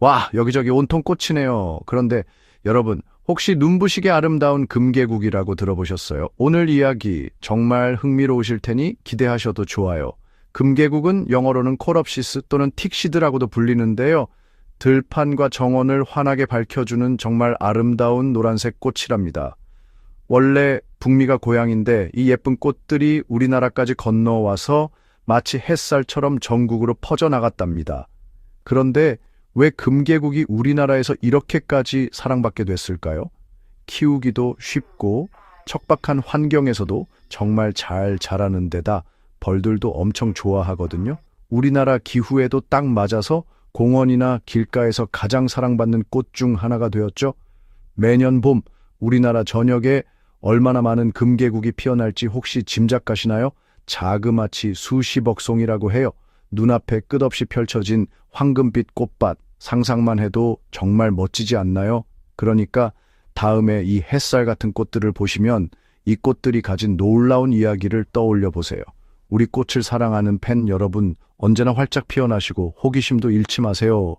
와, 여기저기 온통 꽃이네요. 그런데 여러분, 혹시 눈부시게 아름다운 금계국이라고 들어보셨어요? 오늘 이야기 정말 흥미로우실 테니 기대하셔도 좋아요. 금계국은 영어로는 코럽시스 또는 틱시드라고도 불리는데요. 들판과 정원을 환하게 밝혀주는 정말 아름다운 노란색 꽃이랍니다. 원래 북미가 고향인데 이 예쁜 꽃들이 우리나라까지 건너와서 마치 햇살처럼 전국으로 퍼져나갔답니다. 그런데 왜 금계국이 우리나라에서 이렇게까지 사랑받게 됐을까요? 키우기도 쉽고 척박한 환경에서도 정말 잘 자라는 데다 벌들도 엄청 좋아하거든요. 우리나라 기후에도 딱 맞아서 공원이나 길가에서 가장 사랑받는 꽃 중 하나가 되었죠. 매년 봄 우리나라 전역에 얼마나 많은 금계국이 피어날지 혹시 짐작가시나요? 자그마치 수십억 송이라고 해요. 눈앞에 끝없이 펼쳐진 황금빛 꽃밭 상상만 해도 정말 멋지지 않나요? 그러니까 다음에 이 햇살 같은 꽃들을 보시면 이 꽃들이 가진 놀라운 이야기를 떠올려 보세요. 우리 꽃을 사랑하는 팬 여러분 언제나 활짝 피어나시고 호기심도 잃지 마세요.